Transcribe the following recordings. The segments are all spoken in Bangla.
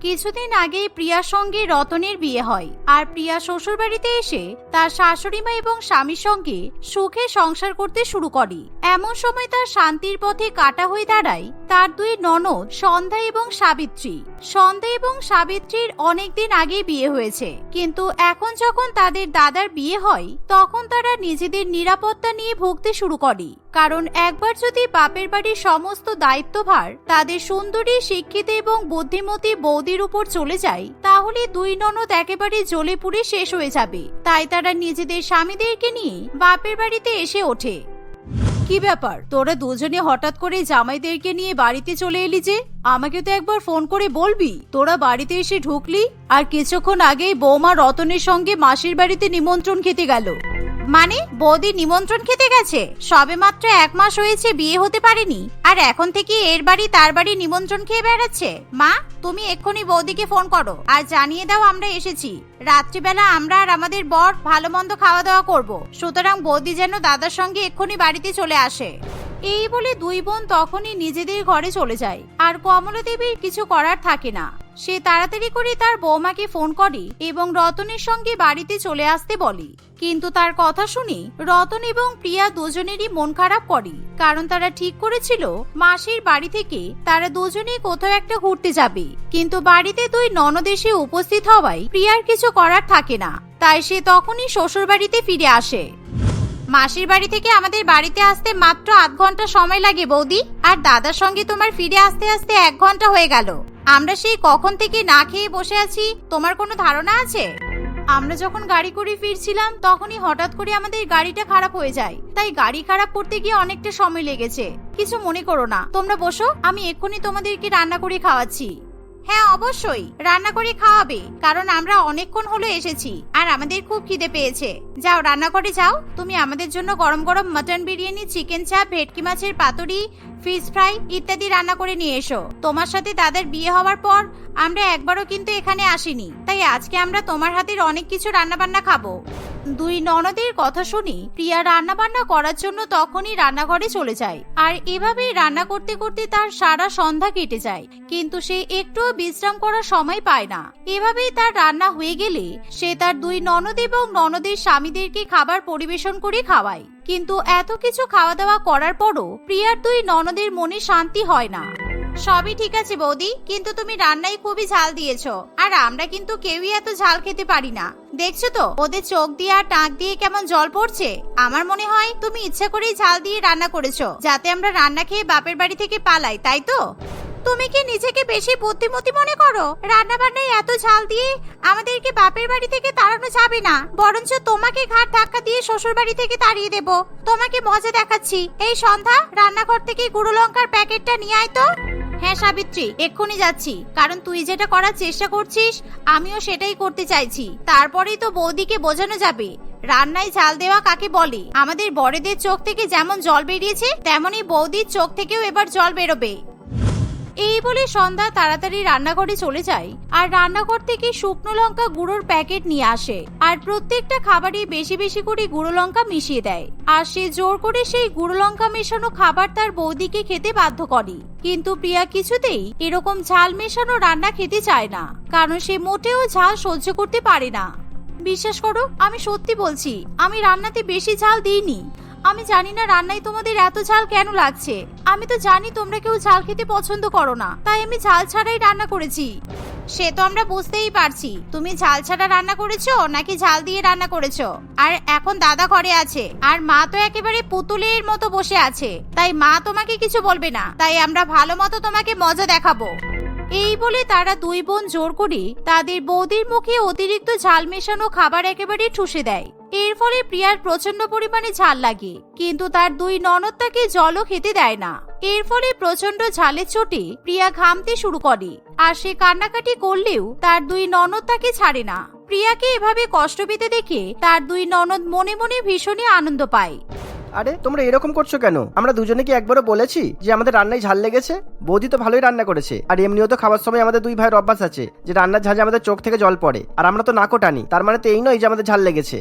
কিছুদিন আগেই প্রিয়ার সঙ্গে রতনের বিয়ে হয়। আর প্রিয়া শ্বশুরবাড়িতে এসে তার শাশুড়িমা এবং স্বামীর সঙ্গে সুখে সংসার করতে শুরু করে। এমন সময় তার শান্তির পথে কাটা হয়ে দাঁড়ায় তার দুই ননদ সন্ধ্যা এবং সাবিত্রী। সন্ধ্যা এবং সাবিত্রীর অনেকদিন আগেই বিয়ে হয়েছে। কিন্তু এখন যখন তাদের দাদার বিয়ে হয়, তখন তারা নিজেদের নিরাপত্তা নিয়ে ভুগতে শুরু করে। কারণ একবার যদি বাপের বাড়ির সমস্ত দায়িত্বভার তাদের সুন্দরী, শিক্ষিত এবং বুদ্ধিমতী বৌদির উপর চলে যায়, তাহলে দুই ননদ একেবারে জ্বলে পুড়ে শেষ হয়ে যাবে। তাই তারা নিজেদের স্বামীদেরকে নিয়ে বাপের বাড়িতে এসে ওঠে। কি ব্যাপার? তোরা দুজনে হঠাৎ করে জামাইদেরকে নিয়ে বাড়িতে চলে এলি যে? আমাকে তো একবার ফোন করে বলবি, তোরা বাড়িতে এসে ঢুকলি? আর কিছুক্ষণ আগেই বৌমা রতনের সঙ্গে মাসির বাড়িতে নিমন্ত্রণ খেতে গেল। মানে বৌদি নিমন্ত্রণ খেতে গেছে। সবে মাত্র এক মাস হয়েছে বিয়ে হতে পারেনি। আর এখন থেকে এর বাড়ি তার বাড়ি নিমন্ত্রণ খেয়ে বেড়াচ্ছে। মা, তুমি এক্ষুনি বৌদিকে ফোন করো আর জানিয়ে দাও আমরা এসেছি। রাত্রিবেলা আমরা আর আমাদের বর ভালো মন্দ খাওয়া দাওয়া করব। সুতরাং বৌদি যেন দাদার সঙ্গে এক্ষুনি বাড়িতে চলে আসে। এই বলে দুই বোন তখনই নিজেদের ঘরে চলে যায়। আর কমলা দেবীর কিছু করার থাকে না। সে তাড়াতাড়ি করে তার বৌমাকে ফোন করে এবং রতনের সঙ্গে বাড়িতে চলে আসতে বলে। কিন্তু তার কথা শুনে রতন এবং প্রিয়া দুজনেরই মন খারাপ করে, কারণ তারা ঠিক করেছিল মাসির বাড়ি থেকে তারা দুজনেই কোথাও একটা ঘুরতে যাবে। কিন্তু বাড়িতে দুই ননদ এসে উপস্থিত হওয়ায় প্রিয়ার কিছু করার থাকে না, তাই সে তখনই শ্বশুর বাড়িতে ফিরে আসে। মাসির বাড়ি থেকে আমাদের বাড়িতে আসতে মাত্র আধ ঘণ্টা সময় লাগে বৌদি, আর দাদার সঙ্গে তোমার ফিরে আসতে আসতে এক ঘণ্টা হয়ে গেল। আমরা সেই কখন থেকে না খেয়ে বসে আছি, তোমার কোনো ধারণা আছে? আমরা যখন গাড়ি করে ফিরছিলাম, তখনই হঠাৎ করে আমাদের গাড়িটা খারাপ হয়ে যায়। তাই গাড়ি খারাপ করতে গিয়ে অনেকটা সময় লেগেছে। কিছু মনে করো না। তোমরা বসো, আমি এক্ষুনি তোমাদেরকে রান্না করে খাওয়াচ্ছি। হ্যাঁ অবশ্যই। রান্না করে খাওয়াবে, কারণ আমরা অনেকক্ষণ হলো এসেছি, আর আমাদের খুব খিদে পেয়েছে। যাও রান্না করে যাও। তুমি আমাদের জন্য গরম গরম মটন বিরিয়ানি, চিকেন চাপ, ভেটকি মাছের পাতুরি, ফিশ ফ্রাই ইত্যাদি রান্না করে নিয়ে এসো। তোমার সাথে তাদের বিয়ে হওয়ার পর আমরা একবারও কিন্তু এখানে আসিনি। তাই আজকে আমরা তোমার হাতের অনেক কিছু রান্না বান্না খাব। দুই ননদের কথা শুনি, প্রিয়া রান্না বান্না করার জন্য তখনই রান্নাঘরে চলে যায়। আর এভাবেই রান্না করতে করতে তার সারা সন্ধ্যা কেটে যায়, কিন্তু সে একটুও বিশ্রাম করার সময় পায় না। এভাবেই তার রান্না হয়ে গেলে সে তার দুই ননদ এবং ননদের স্বামীদেরকে খাবার পরিবেশন করে খাওয়ায়। কিন্তু এত কিছু খাওয়া দাওয়া করার পরও প্রিয়ার দুই ননদের মনে শান্তি হয় না। সবই ঠিক আছে বৌদি, কিন্তু তুমি রান্নায় খুবই ঝাল দিয়েছ। আর আমরা কিন্তু কেউই এত ঝাল খেতে পারি না। দেখছ তো, ওদের চোখ দিয়ে আর টাক দিয়ে কেমন জল পড়ছে? আমার মনে হয় তুমি ইচ্ছা করেই ঝাল দিয়ে রান্না করেছ, যাতে আমরা রান্না খেয়ে বাপের বাড়ি থেকে পালাই, তাই তো? তুমি কি নিজেকে বেশি বুদ্ধিমতী মনে করো? রান্না বান্নায় এত ঝাল দিয়ে আমাদেরকে বাপের বাড়ি থেকে তাড়ানো যাবে না। বরঞ্চ তোমাকে ঘাট ধাক্কা দিয়ে শ্বশুর বাড়ি থেকে তাড়িয়ে দেব। তোমাকে মজা দেখাচ্ছি। এই সন্ধ্যা রান্নাঘর থেকে গুঁড়ো লঙ্কার প্যাকেটটা নিয়ে আয় তো। হ্যাঁ সাবিত্রী, এক্ষুনি যাচ্ছি। কারণ তুই যেটা করার চেষ্টা করছিস, আমিও সেটাই করতে চাইছি। তারপরেই তো বৌদিকে বোঝানো যাবে। রান্নায় ঝাল দেওয়া কাকে বলে? আমাদের বড়দের চোখ থেকে যেমন জল বেরিয়েছে, তেমনই বৌদির চোখ থেকেও এবার জল বেরোবে। এই বলে সন্ধ্যা তাড়াতাড়ি রান্নাঘরে চলে যায়। আর রান্নাঘর থেকে শুকনো লঙ্কা গুঁড়োর প্যাকেট নিয়ে আসে। আর প্রত্যেকটা খাবারে বেশি বেশি করে গুঁড়ো লঙ্কা মিশিয়ে দেয়। আর সে জোর করে সেই গুঁড়ো লঙ্কা মেশানো খাবার তার বৌদিকে খেতে বাধ্য করে। কিন্তু প্রিয়া কিছুতেই এরকম ঝাল মেশানো রান্না খেতে চায় না। কারণ সে মোটেও ঝাল সহ্য করতে পারে না। বিশ্বাস করো, আমি সত্যি বলছি, আমি রান্নাতে বেশি ঝাল দিইনি। আমি জানি না রান্নায় তোমাদের এত ঝাল কেন লাগছে। আমি তো জানি তোমরা কেউ ঝাল খেতে পছন্দ করো না। তাই আমি ঝাল ছাড়াই রান্না করেছি। সে তো আমরা বুঝতেই পারছি। তুমি ঝাল ছাড়া রান্না করেছ নাকি ঝাল দিয়ে রান্না করেছ? আর এখন দাদা ঘরে আছে। আর মা তো একেবারে পুতুলের মতো বসে আছে। তাই মা তোমাকে কিছু বলবে না। তাই আমরা ভালো মতো তোমাকে মজা দেখাবো। এই বলে তারা দুই বোন জোর করে তাদের বৌদির মুখে অতিরিক্ত ঝাল মেশানো খাবার একেবারে ঠুসে দেয়। এর ফলে প্রিয়ার প্রচণ্ড পরিমাণে ঝাল লাগে, কিন্তু তার দুই ননদ তাকে জলও খেতে দেয় না। এর ফলে প্রচণ্ড ঝালের চোটে প্রিয়া ঘামতে শুরু করে, আর সে কান্নাকাটি করলেও তার দুই ননদ তাকে ছাড়ে না। প্রিয়াকে এভাবে কষ্ট পেতে দেখে তার দুই ননদ মনে মনে ভীষণই আনন্দ পায়। আরে, তোমরা এরকম করছ কেন? আমরা দুজনে কি একবারও বলেছি যে আমাদের রান্নায় ঝাল লেগেছে? বৌদি তো ভালোই রান্না করেছে, আর এমনিও তো খাবার সময় আমাদের দুই ভাইয়ের অভ্যাস আছে যে রান্নার ঝাঁঝে আমাদের চোখ থেকে জল পড়ে, আর আমরা তো নাকও টানি, তার মানে তো এই নয় যে আমাদের ঝাল লেগেছে।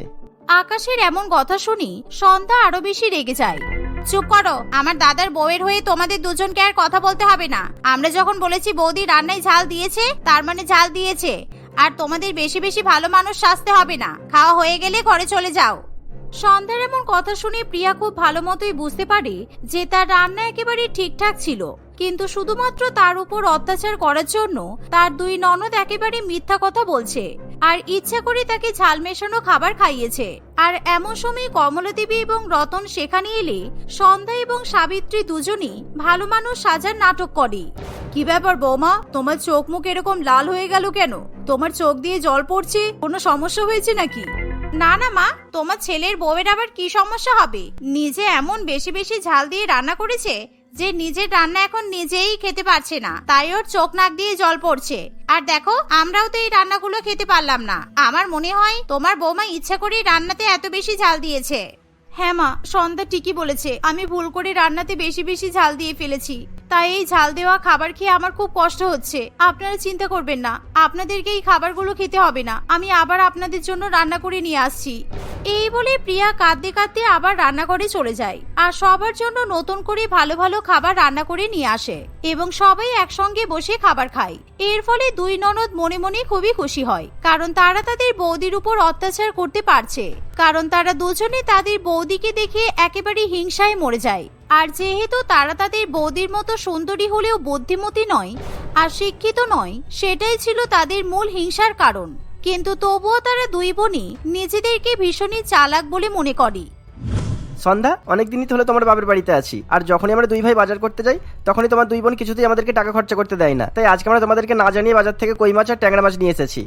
আকাশের এমন কথা শুনি সন্ধ্যা আরও বেশি রেগে যায়। চুপ করো, আমার দাদার বউয়ের হয়ে তোমাদের দুজনকে আর কথা বলতে হবে না। আমরা যখন বলেছি বৌদি রান্নায় ঝাল দিয়েছে, তার মানে ঝাল দিয়েছে। আর তোমাদের বেশি বেশি ভালো মানুষ সাজতে হবে না। খাওয়া হয়ে গেলে ঘরে চলে যাও। সন্ধ্যার এমন কথা শুনে প্রিয়া খুব ভালো মতোই বুঝতে পারে যে তার রান্না একেবারে ঠিকঠাক ছিল। কিন্তু শুধুমাত্র তার উপর অত্যাচার করার জন্য তার দুই ননদ একেবারে মিথ্যা কথা বলছে। আর ইচ্ছা করে তাকে ঝাল মেশানো খাবার খাইয়েছে। আর এমন সময় কমলা দেবী এবং রতন সেখানে এলে সন্ধ্যা এবং সাবিত্রী দুজনই ভালো মানুষ সাজার নাটক করে। কি ব্যাপার বৌমা, তোমার চোখ মুখ এরকম লাল হয়ে গেল কেন? তোমার চোখ দিয়ে জল পড়ছে, কোনো সমস্যা হয়েছে নাকি? না না মা, তোমার ছেলের বউয়ের আবার কি সমস্যা হবে? নিজে এমন বেশি বেশি ঝাল দিয়ে রান্না করেছে যে নিজের রান্না এখন নিজেই খেতে পারছে না, তাই ওর চোখ নাক দিয়ে জল পড়ছে। আর দেখো, আমরাও তো এই রান্নাগুলো খেতে পারলাম না। আমার মনে হয় তোমার বৌমা ইচ্ছা করেই রান্নাতে এত বেশি ঝাল দিয়েছে। হ্যাঁ মা, সন্ধ্যা ঠিকই বলেছে। আমি ভুল করে রান্নাতে বেশি বেশি ঝাল দিয়ে ফেলেছি। তাই এই ঝাল দেওয়া খাবার খেয়ে আমার খুব কষ্ট হচ্ছে। আপনারা চিন্তা করবেন না, আপনাদেরকে এই খাবারগুলো খেতে হবে না। আমি আবার আপনাদের জন্য রান্না করে নিয়ে আসছি। এই বলে প্রিয়া কাঁদতে কাঁদতে আবার রান্নাঘরে চলে যায় আর সবার জন্য নতুন করে ভালো ভালো খাবার রান্না করে নিয়ে আসে এবং সবাই একসঙ্গে বসে খাবার খায়। এর ফলে দুই ননদ মনে মনে খুবই খুশি হয়, কারণ তারা তাদের বৌদির উপর অত্যাচার করতে পারছে। কারণ তারা দুজনে তাদের বৌদিকে দেখে একেবারে হিংসায় মরে যায়। আর যেহেতু তারা তাদের বৌদির মতো সুন্দরী হলেও বুদ্ধিমতী নয় আর শিক্ষিত নয়, সেটাই ছিল তাদের মূল হিংসার কারণ। কিন্তু তবুও তারা দুই বোনই নিজেদেরকে ভীষণই চালাক বলে মনে করে। সন্ধ্যা, অনেকদিনই তো হলো তোমার বাবার বাড়িতে আছি। আর যখনই আমরা দুই ভাই বাজার করতে যাই, তখনই তোমার দুই বোন কিছুতেই আমাদেরকে টাকা খরচা করতে দেয় না। তাই আজকে আমরা তোমাদেরকে না জানিয়ে বাজার থেকে কই মাছ আর ট্যাংরা মাছ নিয়ে এসেছি।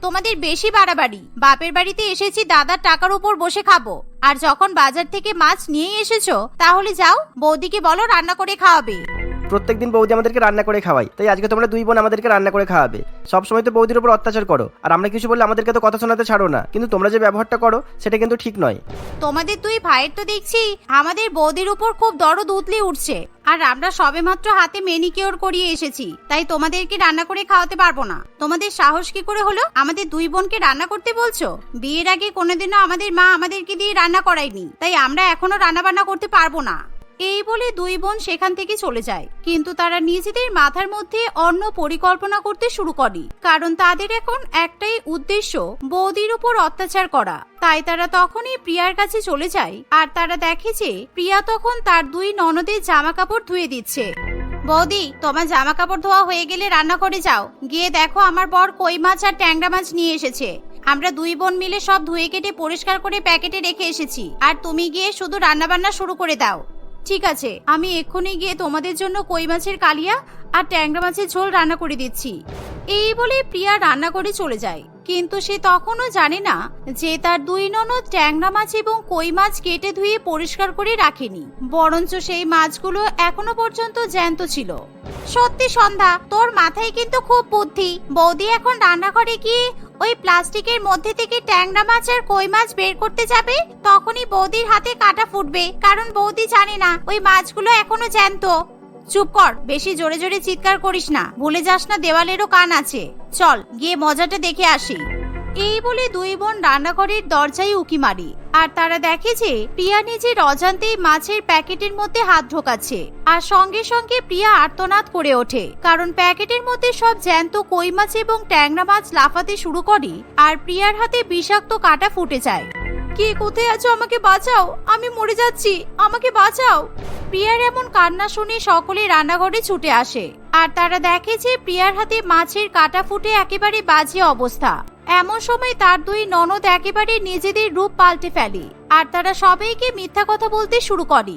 তোমাদের বেশি বাড়াবাড়ি। বাপের বাড়িতে এসেছি, দাদার টাকার উপর বসে খাব। আর যখন বাজার থেকে মাছ নিয়ে এসেছ, তাহলে যাও, বৌদিকে বলো রান্না করে খাওয়াবে। প্রত্যেকদিন বৌদি আমাদেরকে রান্না করে খাওয়াই। তাই আজকে তোমরা দুই বোন আমাদেরকে রান্না করে খাওয়াবে। সবসময় তো বৌদির উপর অত্যাচার করো। আর আমরা কিছু বললে আমাদেরকে তো কথা শোনাতে ছাড়ো না। কিন্তু তোমরা যে ব্যবহারটা করো, সেটা কিন্তু ঠিক নয়। তোমাদের দুই ভাইয়ের তো দেখছি, আমাদের বৌদির উপর খুব দরদ উতলে উঠছে। আর আমরা সবেমাত্র হাতে মেনিকিওর করিয়ে এসেছি। তাই তোমাদেরকে রান্না করে খাওয়াতে পারব না। তোমাদের সাহস কি করে হলো? আমাদের দুই বোনকে রান্না করতে বলছো? বিয়ের আগে কোনোদিনও আমাদের মা আমাদেরকে দিয়ে রান্না করায়নি। তাই আমরা এখনও রান্না বান্না করতে পারব না। এই বলে দুই বোন সেখান থেকে চলে যায়। কিন্তু তারা নিজেদের মাথার মধ্যে অন্য পরিকল্পনা করতে শুরু করে। কারণ তাদের এখন একটাই উদ্দেশ্য, বৌদির উপর অত্যাচার করা। তাই তারা তখনই প্রিয়ার কাছে চলে যায় আর তারা দেখে যে প্রিয়া তখন তার দুই ননদের জামা কাপড় ধুয়ে দিচ্ছে। বৌদি, তোমার জামা কাপড় ধোয়া হয়ে গেলে রান্না করে যাও। গিয়ে দেখো আমার বর কই মাছ আর ট্যাংরা মাছ নিয়ে এসেছে। আমরা দুই বোন মিলে সব ধুয়ে কেটে পরিষ্কার করে প্যাকেটে রেখে এসেছি। আর তুমি গিয়ে শুধু রান্না বান্না শুরু করে দাও। ঠিক আছে, আমি এক্ষুনি গিয়ে তোমাদের জন্য কই মাছের কালিয়া আর ট্যাংরা মাছের ঝোল রান্না করে দিচ্ছি। এই বলে প্রিয়া রান্না করে চলে যায়। কিন্তু সে তখনও জানে না যে তার দুই ননদ ট্যাংরা মাছ এবং কই মাছ কেটে ধুয়ে পরিষ্কার করে রাখেনি। বরঞ্চ সেই মাছগুলো এখনও পর্যন্ত জ্যান্ত ছিল। সত্যি সন্ধ্যা, তোর মাথায় কিন্তু খুব বুদ্ধি। বৌদি এখন রান্নাঘরে গিয়ে ওই প্লাস্টিকের মধ্যে থেকে ট্যাংরা মাছ আর কই মাছ বের করতে যাবে, তখনই বৌদির হাতে কাটা ফুটবে। কারণ বৌদি জানে না, ওই মাছগুলো এখনও জ্যান্ত। চুপ কর, বেশি জোরে জোরে চিৎকার করিস না। ভুলে যাস না দেওয়ালেরও কান আছে। চল, গিয়ে মজাটা দেখে আসি। এই বলে দুই বোন রান্নাঘরের দরজায় উকি মারি। আর তারা দেখে যে প্রিয়া নিজের অজান্তেই মাছের প্যাকেটের মধ্যে হাত ঢোকাচ্ছে। আর সঙ্গে সঙ্গে প্রিয়া আর্তনাদ করে ওঠে। কারণ প্যাকেটের মধ্যে সব জ্যান্ত কই মাছ এবং ট্যাংরা মাছ লাফাতে শুরু করে আর প্রিয়ার হাতে বিষাক্ত কাটা ফুটে যায়। কে কোথায় আছো আমাকে বাঁচাও? আমি মরে যাচ্ছি। আমাকে বাঁচাও। প্রিয়ার এমন কান্না শুনে সকলে রান্নাঘরে ছুটে আসে। আর তারা দেখে যে প্রিয়ার হাতে মাছের কাটা ফুটে একেবারে বাজে অবস্থা। এমন সময় তার দুই ননদ একেবারে নিজেদের রূপ পাল্টে ফেলে, আর তারা সবাইকে মিথ্যা কথা বলতে শুরু করে।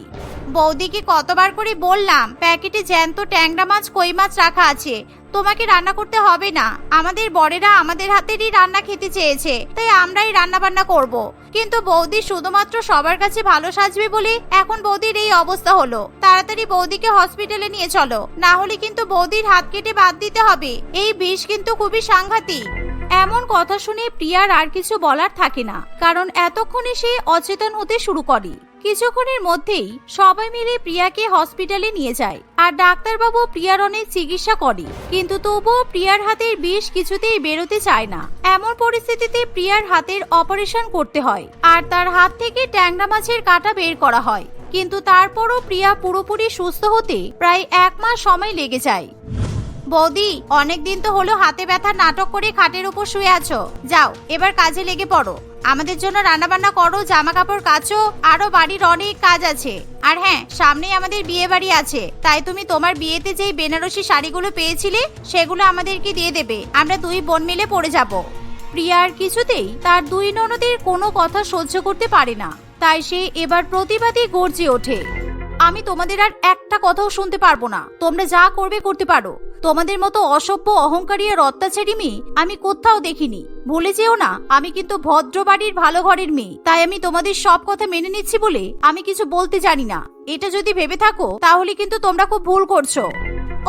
বৌদিকে কতবার করে বললাম, প্যাকেটে জ্যান্ত ট্যাংরা মাছ, কই মাছ রাখা আছে তোমাকে রান্না করতে হবে না। আমাদের বরেরা আমাদের হাতেরই রান্না খেতে চেয়েছে, তাই আমরাই রান্না বান্না করব। কিন্তু বৌদি শুধুমাত্র সবার কাছে ভালো সাজবে বলে এখন বৌদির এই অবস্থা হলো। তাড়াতাড়ি বৌদিকে হসপিটালে নিয়ে চলো, না হলে কিন্তু বৌদির হাত কেটে বাদ দিতে হবে। এই বিষ কিন্তু খুবই সাংঘাতিক। এমন কথা শুনে প্রিয়ার আর কিছু বলার থাকে না, কারণ এতক্ষণে সে অচেতন হতে শুরু করে। কিছুক্ষণের মধ্যেই সবাই মিলে প্রিয়াকে হসপিটালে নিয়ে যায় আর ডাক্তারবাবু প্রিয়ার অনেক চিকিৎসা করে। কিন্তু তবুও প্রিয়ার হাতের বিষ কিছুতেই বেরোতে চায় না। এমন পরিস্থিতিতে প্রিয়ার হাতের অপারেশন করতে হয় আর তার হাত থেকে ট্যাংরা মাছের কাটা বের করা হয়। কিন্তু তারপরও প্রিয়া পুরোপুরি সুস্থ হতে প্রায় এক মাস সময় লেগে যায়। বৌদি, অনেকদিন তো হলো হাতে ব্যথা, নাটক করে খাটের উপর শুয়ে আছো। যাও, এবার কাজে লেগে পড়ো। আমাদের জন্য রান্নাবান্না করো জামা কাপড় কাচো, আরও বাড়ির অনেক কাজ আছে। আর হ্যাঁ সামনেই আমাদের বিয়ে বাড়ি আছে। তাই তুমি তোমার বিয়েতে যেই বেনারসি শাড়িগুলো পেয়েছিলে, সেগুলো আমাদেরকে দিয়ে দেবে। আমরা দুই বোন মিলে পরে যাব। প্রিয়ার কিছুতেই তার দুই ননদের কোনো কথা সহ্য করতে পারে না। তাই সে এবার প্রতিবাদী গর্জে ওঠে। আমি তোমাদের আর একটা কথাও শুনতে পারব না। তোমরা যা করবে করতে পারো। তোমাদের মতো অসভ্য, অহংকারী আর অত্যাচারী মেয়ে আমি কোথাও দেখিনি। ভুলে যেও না, আমি কিন্তু ভদ্র বাড়ির ভালো ঘরের মেয়ে। তাই আমি তোমাদের সব কথা মেনে নিচ্ছি বলে আমি কিছু বলতে জানি না। এটা যদি ভেবে থাকো, তাহলে কিন্তু তোমরা খুব ভুল করছ।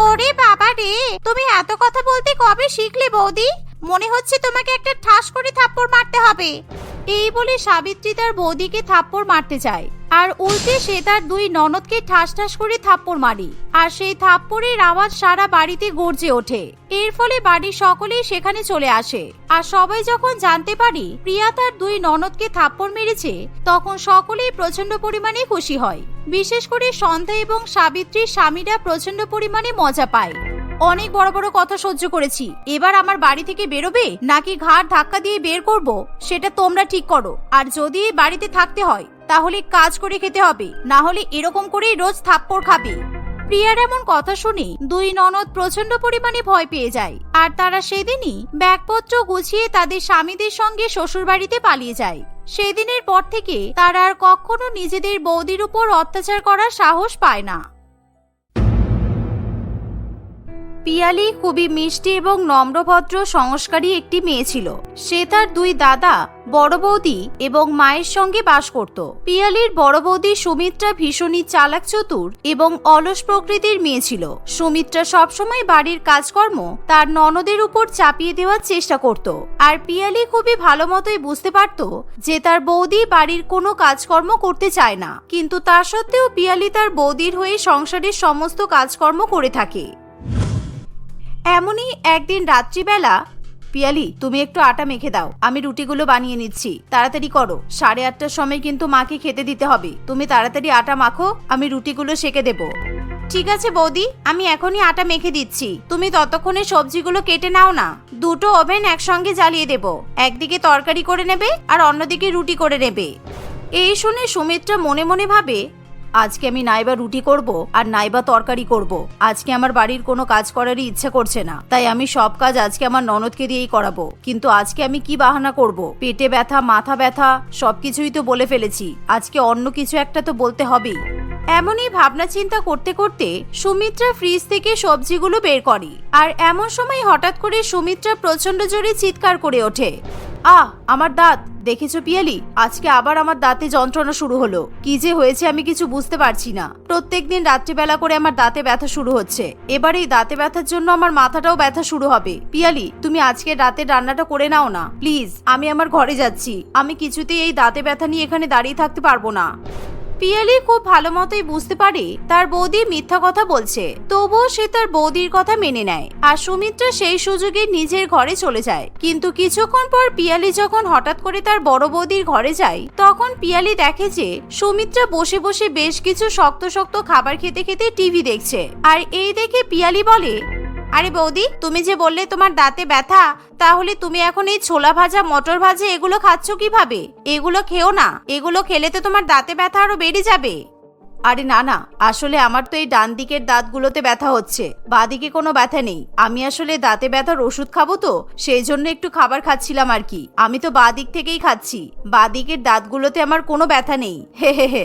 ওরে বাবা রে, তুমি এত কথা বলতে কবে শিখলে বৌদি? মনে হচ্ছে তোমাকে একটা ঠাস করে থাপ্পড় মারতে হবে। এই বলে সাবিত্রী তার বৌদিকে থাপ্পড় মারতে চায় আর উল্টে সে তার দুই ননদকে ঠাস ঠাস করে থাপ্পড় মারি। আর সেই থাপ্পড়ের আওয়াজ সারা বাড়িতে গর্জে ওঠে। এর ফলে বাড়ির সকলেই সেখানে চলে আসে। আর সবাই যখন জানতে পারি প্রিয়া তার দুই ননদকে থাপ্পড় মেরেছে, তখন সকলেই প্রচণ্ড পরিমাণে খুশি হয়। বিশেষ করে সন্ধ্যা এবং সাবিত্রীর স্বামীরা প্রচণ্ড পরিমাণে মজা পায়। অনেক বড় বড় কথা সহ্য করেছি। এবার আমার বাড়ি থেকে বেরোবে? নাকি ঘাড় ধাক্কা দিয়ে বের করব? সেটা তোমরা ঠিক করো। আর যদি বাড়িতে থাকতে হয়, তাহলে কাজ করে খেতে হবে। না হলে এরকম করেই রোজ থাপ্পড় খাবে। প্রিয়ার এমন কথা শুনে দুই ননদ প্রচণ্ড পরিমাণে ভয় পেয়ে যায়। আর তারা সেদিনই ব্যাগপত্র গুছিয়ে তাদের স্বামীদের সঙ্গে শ্বশুরবাড়িতে পালিয়ে যায়। সেদিনের পর থেকে তারা আর কখনো নিজেদের বৌদির উপর অত্যাচার করার সাহস পায় না। পিয়ালি খুবই মিষ্টি এবং নম্রভদ্র সংস্কারী একটি মেয়ে ছিল। সে তার দুই দাদা, বড় বৌদি এবং মায়ের সঙ্গে বাস করত। পিয়ালির বড় বৌদি সুমিত্রা ভীষণই চালাক চতুর এবং অলস প্রকৃতির মেয়ে ছিল। সুমিত্রা সবসময় বাড়ির কাজকর্ম তার ননদের উপর চাপিয়ে দেওয়ার চেষ্টা করত। আর পিয়ালি খুবই ভালো মতোই বুঝতে পারত যে তার বৌদি বাড়ির কোনো কাজকর্ম করতে চায় না। কিন্তু তা সত্ত্বেও পিয়ালি তার বৌদির হয়ে সংসারের সমস্ত কাজকর্ম করে থাকে। এমনই একদিন রাত্রিবেলা, পিয়ালি, তুমি একটু আটা মেখে দাও। আমি রুটিগুলো বানিয়ে নিচ্ছি। তাড়াতাড়ি করো। সাড়ে আটটার সময় কিন্তু মাকে খেতে দিতে হবে। তুমি তাড়াতাড়ি আটা মাখো, আমি রুটিগুলো সেকে দেব। ঠিক আছে বৌদি, আমি এখনই আটা মেখে দিচ্ছি। তুমি ততক্ষণে সবজিগুলো কেটে নাও না। দুটো ওভেন একসঙ্গে জ্বালিয়ে দেব। একদিকে তরকারি করে নেবে, আর অন্যদিকে রুটি করে নেবে। এই শুনে সুমিত্রা মনে মনে ভাবে আজকে আমি নাইবা রুটি করব আর নাইবা তরকারি করব। আজকে আমার বাড়ির কোনো কাজ করারই ইচ্ছে করছে না। তাই আমি সব কাজ আজকে আমার ননদকে দিয়েই করাবো। কিন্তু আজকে আমি কি বাহানা করব? পেটে ব্যথা, মাথা ব্যথা, সবকিছুই তো বলে ফেলেছি। আজকে অন্য কিছু একটা তো বলতে হবেই। এমনই ভাবনা চিন্তা করতে করতে সুমিত্রা ফ্রিজ থেকে সবজিগুলো বের করে। আর এমন সময় হঠাৎ করে সুমিত্রা প্রচণ্ড জোরে চিৎকার করে ওঠে। আহ, আমার দাঁত! দেখেছ পিয়ালি? আজকে আবার আমার দাঁতে যন্ত্রণা শুরু হলো। কি যে হয়েছে আমি কিছু বুঝতে পারছি না। প্রত্যেক দিন রাত্রিবেলা করে আমার দাঁতে ব্যথা শুরু হচ্ছে। এবার এই দাঁতে ব্যথার জন্য আমার মাথাটাও ব্যথা শুরু হবে। পিয়ালি, তুমি আজকে রাতে রান্নাটা করে নাও না। প্লিজ, আমি আমার ঘরে যাচ্ছি। আমি কিছুতেই এই দাঁতে ব্যথা নিয়ে এখানে দাঁড়িয়ে থাকতে পারব না। পিয়ালি খুব ভালো মতোই বুঝতে পারে, তার বৌদি মিথ্যা কথা বলছে। তবুও সে তার বৌদির কথা মেনে নেয়। আর সুমিত্রা সেই সুযোগে নিজের ঘরে চলে যায়। কিন্তু কিছুক্ষণ পর পিয়ালি যখন হঠাৎ করে তার বড় বৌদির ঘরে যায়, তখন পিয়ালি দেখে যে সুমিত্রা বসে বসে বেশ কিছু শক্ত শক্ত খাবার খেতে খেতে টিভি দেখছে। আর এই দেখে পিয়ালি বলে আরে বৌদি, তুমি যে বললে তোমার দাঁতে ব্যথা, তাহলে তুমি এখন এই ছোলা ভাজা, মটর ভাজা এগুলো খাচ্ছ কীভাবে? এগুলো খেও না, এগুলো খেলে তো তোমার দাঁতে ব্যথা আরও বেড়ে যাবে। আরে না না, আসলে আমার তো এই ডান দিকের দাঁতগুলোতে ব্যথা হচ্ছে বাদিকে কোনো ব্যথা নেই। আমি আসলে দাঁতে ব্যথার ওষুধ খাব তো, সেই জন্য একটু খাবার খাচ্ছিলাম আর কি। আমি তো বাদিক থেকেই খাচ্ছি বাদিকের দাঁতগুলোতে আমার কোনো ব্যথা নেই। হে হে হে।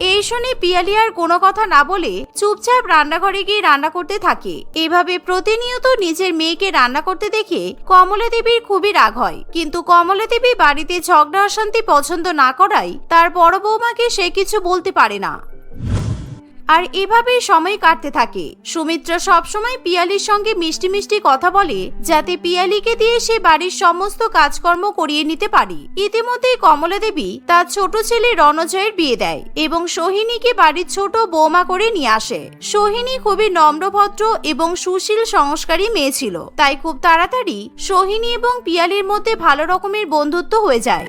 এই শুনে পিয়ালি আর কোনো কথা না বলে চুপচাপ রান্নাঘরে গিয়ে রান্না করতে থাকে। এভাবে প্রতিনিয়ত নিজের মেয়েকে রান্না করতে দেখে কমলা দেবীর খুবই রাগ হয়। কিন্তু কমলা দেবী বাড়িতে ঝগড়া অশান্তি পছন্দ না করায় তার বড় বৌমাকে সে কিছু বলতে পারে না। আর এভাবেই সময় কাটতে থাকে। সুমিত্রা সবসময় পিয়ালির সঙ্গে মিষ্টি মিষ্টি কথা বলে, যাতে পিয়ালিকে দিয়ে সে বাড়ির সমস্ত কাজকর্ম করিয়ে নিতে পারি। ইতিমধ্যেই কমলা দেবী তার ছোট ছেলে রণজয়ের বিয়ে দেয় এবং সোহিনীকে বাড়ির ছোট বৌমা করে নিয়ে আসে। সোহিনী খুবই নম্রভদ্র এবং সুশীল সংস্কারী মেয়ে ছিল। তাই খুব তাড়াতাড়ি সোহিনী এবং পিয়ালির মধ্যে ভালো রকমের বন্ধুত্ব হয়ে যায়।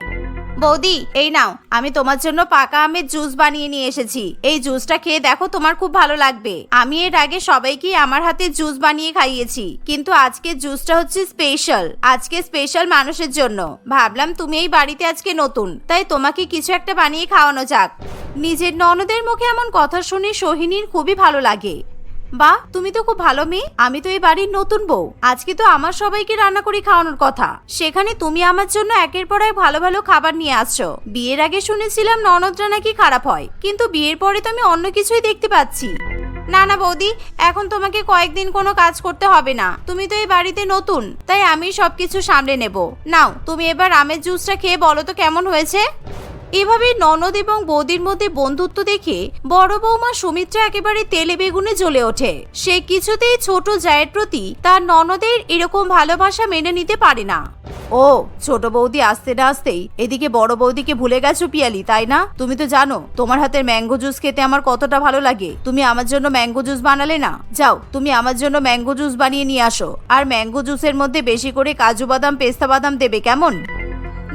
বৌদি, এই নাও, আমি তোমার জন্য পাকা আমের জুস বানিয়ে নিয়ে এসেছি। এই জুসটা খেয়ে দেখো তোমার খুব ভালো লাগবে। আমি এর আগে সবাইকে আমার হাতে জুস বানিয়ে খাইয়েছি, কিন্তু আজকে জুসটা হচ্ছে স্পেশাল আজকে স্পেশাল মানুষের জন্য। ভাবলাম তুমি এই বাড়িতে আজকে নতুন, তাই তোমাকে কিছু একটা বানিয়ে খাওয়ানো যাক। নিজের ননদের মুখে এমন কথা শুনে সোহিনীর খুবই ভালো লাগে। বাহ তুমি তো খুব ভালো মেয়ে, আমি তো এই বাড়ির নতুন বউ। আজকে তো আমার সবাইকে রান্না করে খাওয়ানোর কথা। সেখানে তুমি আমার জন্য একের পর এক ভালো ভালো খাবার নিয়ে আসছো। বিয়ের আগে শুনেছিলাম ননদরা নাকি খারাপ হয়, কিন্তু বিয়ের পরে তো আমি অন্য কিছুই দেখতে পাচ্ছি। না না, বৌদি, এখন তোমাকে কয়েকদিন কোনো কাজ করতে হবে না। তুমি তো এই বাড়িতে নতুন, তাই আমি সবকিছু সামলে নেব। নাও, তুমি এবার আমের জুসটা খেয়ে বলো তো কেমন হয়েছে? এভাবে ননদ এবং বৌদির মধ্যে বন্ধুত্ব দেখে বড় বৌমা সুমিত্রা একেবারে তেলে বেগুনে জ্বলে ওঠে। সে কিছুতেই ছোট জায়ের প্রতি তার ননদের এরকম ভালোবাসা মেনে নিতে পারে না। ও, ছোট বৌদি আসতে না আসতেই এদিকে বড় বৌদিকে ভুলে গেছো পিয়ালি, তাই না? তুমি তো জানো, তোমার হাতের ম্যাঙ্গো জুস খেতে আমার কতটা ভালো লাগে। তুমি আমার জন্য ম্যাঙ্গো জুস বানালে না? যাও, তুমি আমার জন্য ম্যাঙ্গো জুস বানিয়ে নিয়ে আসো। আর ম্যাঙ্গো জুসের মধ্যে বেশি করে কাজু বাদাম, পেস্তা বাদাম দেবে কেমন?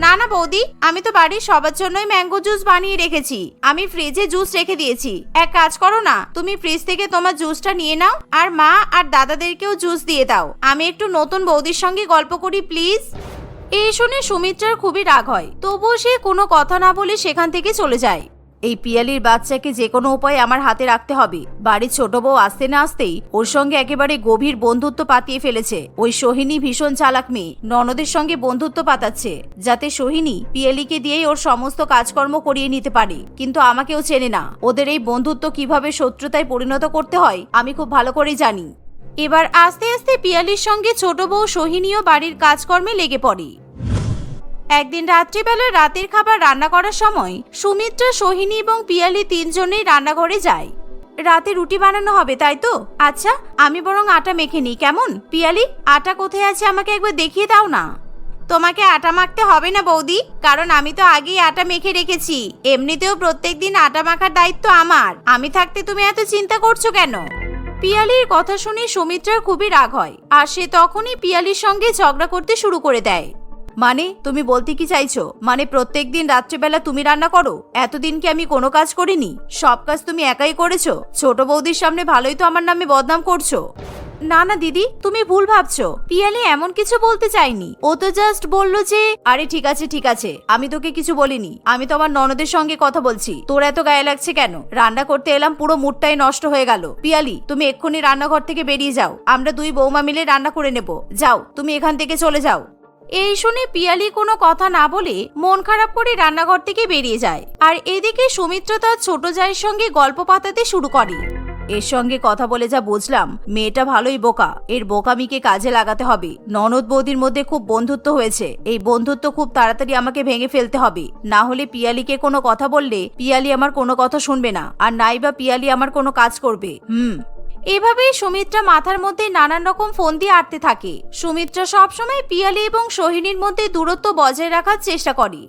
না না বৌদি, আমি তো বাড়ির সবার জন্যই ম্যাঙ্গো জুস বানিয়ে রেখেছি। আমি ফ্রিজে জুস রেখে দিয়েছি। এক কাজ করো না, তুমি ফ্রিজ থেকে তোমার জুসটা নিয়ে নাও, আর মা আর দাদাদেরকেও জুস দিয়ে দাও। আমি একটু নতুন বৌদির সঙ্গে গল্প করি, প্লিজ। এই শুনে সুমিত্রার খুবই রাগ হয়, তবুও সে কোনো কথা না বলে সেখান থেকে চলে যায়। এই পিয়ালির বাচ্চাকে যে কোনো উপায়ে আমার হাতে রাখতে হবে। বাড়ির ছোট বউ আসতে না আসতেই ওর সঙ্গে একেবারে গভীর বন্ধুত্ব পাতিয়ে ফেলেছে। ওই সোহিনী ভীষণ চালাক মেয়ে। ননদের সঙ্গে বন্ধুত্ব পাতাচ্ছে, যাতে সোহিনী পিয়ালিকে দিয়েই ওর সমস্ত কাজকর্ম করিয়ে নিতে পারে। কিন্তু আমাকেও চেনে না, ওদের এই বন্ধুত্ব কীভাবে শত্রুতায় পরিণত করতে হয়, আমি খুব ভালো করেই জানি। এবার আস্তে আস্তে পিয়ালির সঙ্গে ছোট বউ সোহিনীও বাড়ির কাজকর্মে লেগে পড়ে। একদিন রাত্রিবেলা রাতের খাবার রান্না করার সময় সুমিত্রা, সোহিনী এবং পিয়ালি তিনজনেই রান্নাঘরে যায়। রাতে রুটি বানানো হবে, তাই তো? আচ্ছা আমি বরং আটা মেখে নিই, কেমন? পিয়ালি, আটা কোথায় আছে আমাকে একবার দেখিয়ে দাও না। তোমাকে আটা মাখতে হবে না বৌদি, কারণ আমি তো আগেই আটা মেখে রেখেছি। এমনিতেও প্রত্যেক দিন আটা মাখার দায়িত্ব আমার। আমি থাকতে তুমি এত চিন্তা করছ কেন? পিয়ালির কথা শুনে সুমিত্রার খুবই রাগ হয়, আর সে তখনই পিয়ালির সঙ্গে ঝগড়া করতে শুরু করে দেয়। মানে তুমি বলতে কি চাইছো? মানে প্রত্যেক দিন রাত্রিবেলা তুমি রান্না করো? এতদিন কি আমি কোনো কাজ করিনি? সব কাজ তুমি একাই করেছ? ছোট বৌদির সামনে ভালোই তো আমার নামে বদনাম করছ। না না, দিদি, তুমি ভুল ভাবছ। পিয়ালি এমন কিছু বলতে চাইনি ও তো জাস্ট বলল যে, আরে, ঠিক আছে ঠিক আছে, আমি তোকে কিছু বলিনি। আমি তো আমার ননদের সঙ্গে কথা বলছি। তোর এত গায়ে লাগছে কেন? রান্না করতে এলাম, পুরো মুডটাই নষ্ট হয়ে গেল। পিয়ালি, তুমি এক্ষুনি রান্নাঘর থেকে বেরিয়ে যাও। আমরা দুই বৌমা মিলে রান্না করে নেব। যাও, তুমি এখান থেকে চলে যাও। এই শুনে পিয়ালি কোনো কথা না বলে মন খারাপ করে রান্নাঘর থেকে বেরিয়ে যায়। আর এদিকে সুমিত্র তার ছোট জায়ের সঙ্গে গল্প পাতাতে শুরু করে। এর সঙ্গে কথা বলে যা বুঝলাম, মেয়েটা ভালোই বোকা। এর বোকামিকে কাজে লাগাতে হবে। ননদ বৌদির মধ্যে খুব বন্ধুত্ব হয়েছে। এই বন্ধুত্ব খুব তাড়াতাড়ি আমাকে ভেঙে ফেলতে হবে। না হলে পিয়ালিকে কোনো কথা বললে পিয়ালি আমার কোনো কথা শুনবে না। আর নাই বা পিয়ালি আমার কোনো কাজ করবে। হুম। এভাবেই সুমিত্রা মাথার মধ্যে নানান রকম ফোন দিয়ে আটতে থাকে। সুমিত্রা সবসময় পিয়ালি এবং সোহিনীর মধ্যে দূরত্ব বজায় রাখার চেষ্টা করে।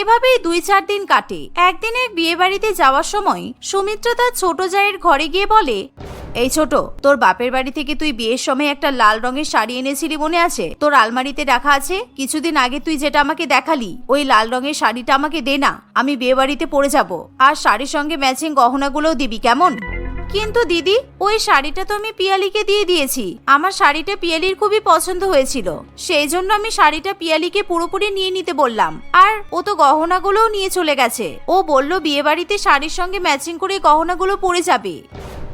এভাবেই দুই চার দিন কাটে। একদিন এক বিয়ে বাড়িতে যাওয়ার সময় সুমিত্রা তার ছোট জায়ের ঘরে গিয়ে বলে, এই ছোট, তোর বাপের বাড়ি থেকে তুই বিয়ের সময় একটা লাল রঙের শাড়ি এনেছিলি মনে আছে? তোর আলমারিতে রাখা আছে? কিছুদিন আগে তুই যেটা আমাকে দেখালি, ওই লাল রঙের শাড়িটা আমাকে দে না। আমি বিয়ে বাড়িতে পরে যাব। আর শাড়ির সঙ্গে ম্যাচিং গহনাগুলোও দিবি কেমন? কিন্তু দিদি, ওই শাড়িটা তো আমি পিয়ালিকে দিয়ে দিয়েছি। আমার শাড়িটা পিয়ালির খুবই পছন্দ হয়েছিল। সেই জন্য আমি শাড়িটা পিয়ালিকে পুরোপুরি নিয়ে নিতে বললাম। আর ও তো গহনাগুলোও নিয়ে চলে গেছে। ও বলল বিয়ে বাড়িতে শাড়ির সঙ্গে ম্যাচিং করে গহনাগুলো পরে যাবে।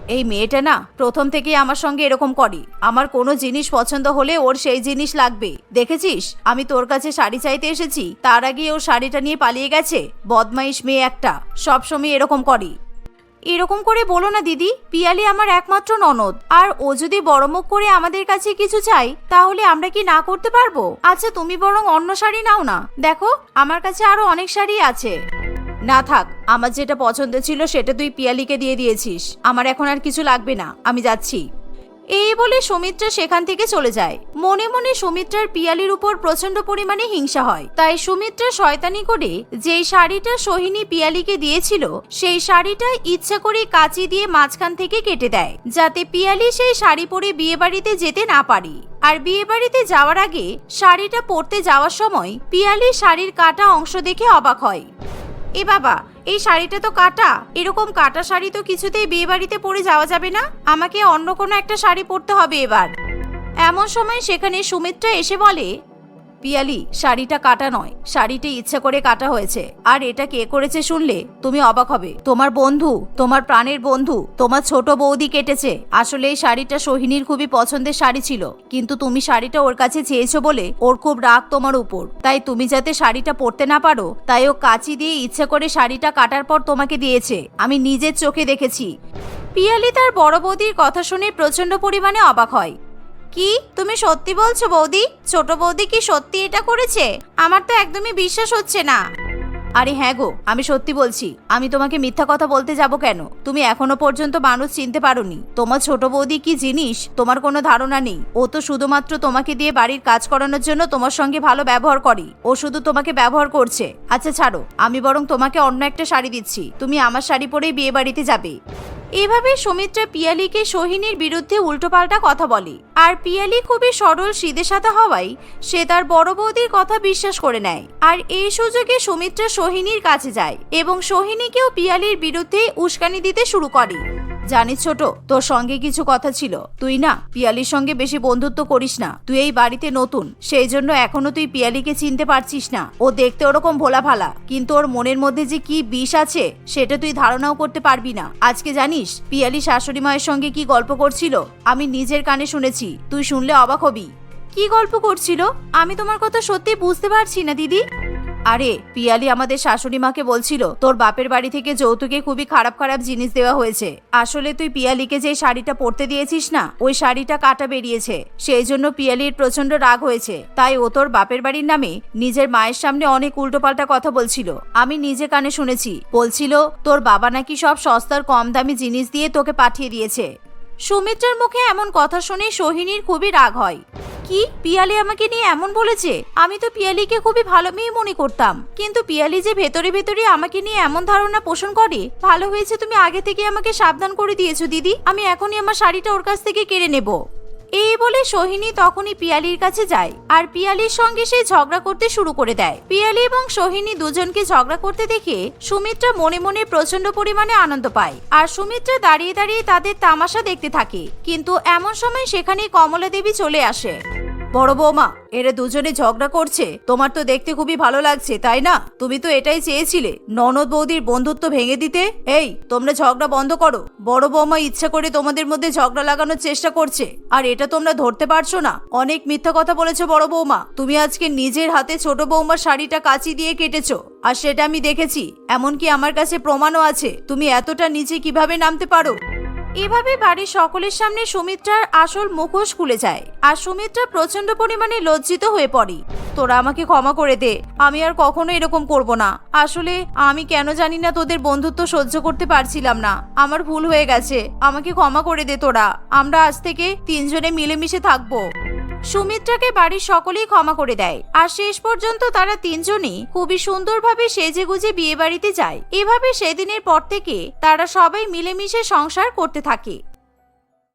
এই মেয়েটা না, প্রথম থেকে আমার সঙ্গে এরকম করে। আমার কোনো জিনিস পছন্দ হলে ওর সেই জিনিস লাগবে। দেখেছিস? আমি তোর কাছে শাড়ি চাইতে এসেছি। তার আগে ও শাড়িটা নিয়ে পালিয়ে গেছে। বদমাইশ মেয়ে একটা। সবসময় এরকম করে। এরকম করে বলো না, দিদি। পিয়ালি আমার একমাত্র ননদ। আর ও যদি বড় মুখ করে আমাদের কাছে কিছু চাই তাহলে আমরা কি না করতে পারব? আচ্ছা তুমি বরং অন্য শাড়ি নাও না। দেখো, আমার কাছে আরও অনেক শাড়ি আছে। না থাক, আমার যেটা পছন্দ ছিল সেটা তুই পিয়ালিকে দিয়ে দিয়েছিস। আমার এখন আর কিছু লাগবে না। আমি যাচ্ছি। এই বলে সুমিত্রা সেখান থেকে চলে যায়। মনে মনে সুমিত্রার পিয়ালির উপর প্রচণ্ড পরিমাণে হিংসা হয়। তাই সুমিত্রা শয়তানি করে যেই শাড়িটা সোহিনী পিয়ালিকে দিয়েছিল, সেই শাড়িটা ইচ্ছা করে কাচি দিয়ে মাঝখান থেকে কেটে দেয়, যাতে পিয়ালি সেই শাড়ি পরে বিয়ে বাড়িতে যেতে না পারি। আর বিয়ে বাড়িতে যাওয়ার আগে শাড়িটা পরতে যাওয়ার সময় পিয়ালি শাড়ির কাটা অংশ দেখে অবাক হয়। এ বাবা এই শাড়িটা তো কাটা। এরকম কাটা শাড়ি তো কিছুতেই বিয়ে বাড়িতে পরে যাওয়া যাবে না। আমাকে অন্য কোনো একটা শাড়ি পরতে হবে এবার। এমন সময় সেখানে সুমিত্রা এসে বলে পিয়ালি, শাড়িটা কাটা নয়। শাড়িটা ইচ্ছা করে কাটা হয়েছে। আর এটা কে করেছে শুনলে? তুমি অবাক হবে। তোমার বন্ধু, তোমার প্রাণের বন্ধু, তোমার ছোট বৌদি কেটেছে। আসলে এই শাড়িটা সোহিনীর খুবই পছন্দের শাড়ি ছিল। কিন্তু তুমি শাড়িটা ওর কাছে চেয়েছো বলে ওর খুব রাগ তোমার উপর। তাই তুমি যাতে শাড়িটা পরতে না পারো, তাই ও কাচি দিয়ে ইচ্ছা করে শাড়িটা কাটার পর তোমাকে দিয়েছে। আমি নিজের চোখে দেখেছি। পিয়ালি তার বড় বৌদির কথা শুনে প্রচণ্ড পরিমাণে অবাক হয়। কি? তুমি সত্যি বলছো বৌদি? ছোট বৌদি কি সত্যি এটা করেছে? আমার তো একদমই বিশ্বাস হচ্ছে না। আরে হ্যাঁ গো, আমি সত্যি বলছি। আমি তোমাকে মিথ্যা কথা বলতে যাব কেন? তুমি এখনও পর্যন্ত মানুষ চিনতে পারোনি। তোমার ছোট বৌদি কি জিনিস? তোমার কোনো ধারণা নেই। ও তো শুধুমাত্র তোমাকে দিয়ে বাড়ির কাজ করানোর জন্য তোমার সঙ্গে ভালো ব্যবহার করে। ও শুধু তোমাকে ব্যবহার করছে। আচ্ছা ছাড়ো, আমি বরং তোমাকে অন্য একটা শাড়ি দিচ্ছি। তুমি আমার শাড়ি পরেই বিয়ে বাড়িতে যাবে। এভাবে সুমিত্রা পিয়ালিকে সোহিনীর বিরুদ্ধে উল্টোপাল্টা কথা বলে। আর পিয়ালি খুবই সরল সিধে সাদা হওয়ায় সে তার বড় বৌদির কথা বিশ্বাস করে নেয়। আর এই সুযোগে সুমিত্রা সোহিনীর কাছে যায় এবং সোহিনীকেও পিয়ালির বিরুদ্ধে উস্কানি দিতে শুরু করে। জানিস ছোট, তোর সঙ্গে কিছু কথা ছিল। তুই না পিয়ালির সঙ্গে বেশি বন্ধুত্ব করিস না। তুই এই বাড়িতে নতুন, সেই জন্য এখনও তুই পিয়ালিকে চিনতে পারছিস না। ও দেখতে ওরকম ভোলা ভালা কিন্তু ওর মনের মধ্যে যে কি বিষ আছে, সেটা তুই ধারণাও করতে পারবি না। আজকে জানিস, পিয়ালি শাশুড়ি মায়ের সঙ্গে কি গল্প করছিল? আমি নিজের কানে শুনেছি, তুই শুনলে অবাক হবি। কি গল্প করছিল? আমি তোমার কথা সত্যি বুঝতে পারছি না, দিদি। আরে, পিয়ালি আমাদের শাশুড়ি মাকে বলছিল, তোর বাপের বাড়ি থেকে যৌতুকে খুবই খারাপ খারাপ জিনিস দেওয়া হয়েছে। আসলে তুই পিয়ালিকে যে শাড়িটা পরতে দিয়েছিস না, ওই শাড়িটা কাটা বেরিয়েছে। সেই জন্য পিয়ালির প্রচণ্ড রাগ হয়েছে। তাই ও তোর বাপের বাড়ির নামে নিজের মায়ের সামনে অনেক উল্টোপাল্টা কথা বলছিল। আমি নিজে কানে শুনেছি, বলছিল, তোর বাবা নাকি সব সস্তার কম দামি জিনিস দিয়ে তোকে পাঠিয়ে দিয়েছে। সুমিত্রার মুখে এমন কথা শুনে সোহিনীর খুবই রাগ হয়। কি? পিয়ালি আমাকে নিয়ে এমন বলেছে। আমি তো পিয়ালিকে খুবই ভালো মেয়ে মনে করতাম। কিন্তু পিয়ালি যে ভেতরে ভেতরে আমাকে নিয়ে এমন ধারণা পোষণ করে, ভালো হয়েছে তুমি আগে থেকে আমাকে সাবধান করে দিয়েছ, দিদি। আমি এখনই আমার শাড়িটা ওর কাছ থেকে কেড়ে নেব। এই বলে সোহিনী তখনই পিয়ালির কাছে যায় আর পিয়ালির সঙ্গে সে ঝগড়া করতে শুরু করে দেয়। পিয়ালি এবং সোহিনী দুজনকে ঝগড়া করতে দেখে সুমিত্রা মনে মনে প্রচণ্ড পরিমাণে আনন্দ পায় আর সুমিত্রা দাঁড়িয়ে দাঁড়িয়ে তাদের তামাশা দেখতে থাকে। কিন্তু এমন সময় সেখানে কমলা দেবী চলে আসে। বড় বৌমা, এরা দুজনে ঝগড়া করছে। তোমার তো দেখতে খুবই ভালো লাগছে, তাই না? তুমি তো এটাই চেয়েছিলে, ননদ বৌদির বন্ধুত্ব ভেঙে দিতে। এই, তোমরা ঝগড়া বন্ধ করো। বড় বৌমা ইচ্ছা করে তোমাদের মধ্যে ঝগড়া লাগানোর চেষ্টা করছে, আর এটা তোমরা ধরতে পারছ না। অনেক মিথ্যা কথা বলেছ বড় বৌমা, তুমি আজকে নিজের হাতে ছোট বৌমার শাড়িটা কাচি দিয়ে কেটেছো, আর সেটা আমি দেখেছি, এমনকি আমার কাছে প্রমাণও আছে, তুমি এতটা নিচে কীভাবে নামতে পারো? এভাবে বাড়ির সকলের সামনে সুমিত্রার আসল মুখোশ খুলে যায়। আর সুমিত্রা প্রচণ্ড পরিমাণে লজ্জিত হয়ে পড়ে। তোরা আমাকে ক্ষমা করে দে। আমি আর কখনো এরকম করব না। আসলে আমি কেন জানি না তোদের বন্ধুত্ব সহ্য করতে পারছিলাম না। আমার ভুল হয়ে গেছে। আমাকে ক্ষমা করে দে তোরা। আমরা আজ থেকে তিনজনে মিলেমিশে থাকব। সুমিত্রাকে বাড়ির সকলেই ক্ষমা করে দেয়। আর শেষ পর্যন্ত তারা তিনজনই খুবই সুন্দরভাবে সেজে গুজে বিয়ে বাড়িতে যায়। এভাবে সেদিনের পর থেকে তারা সবাই মিলেমিশে সংসার করতে থাকে।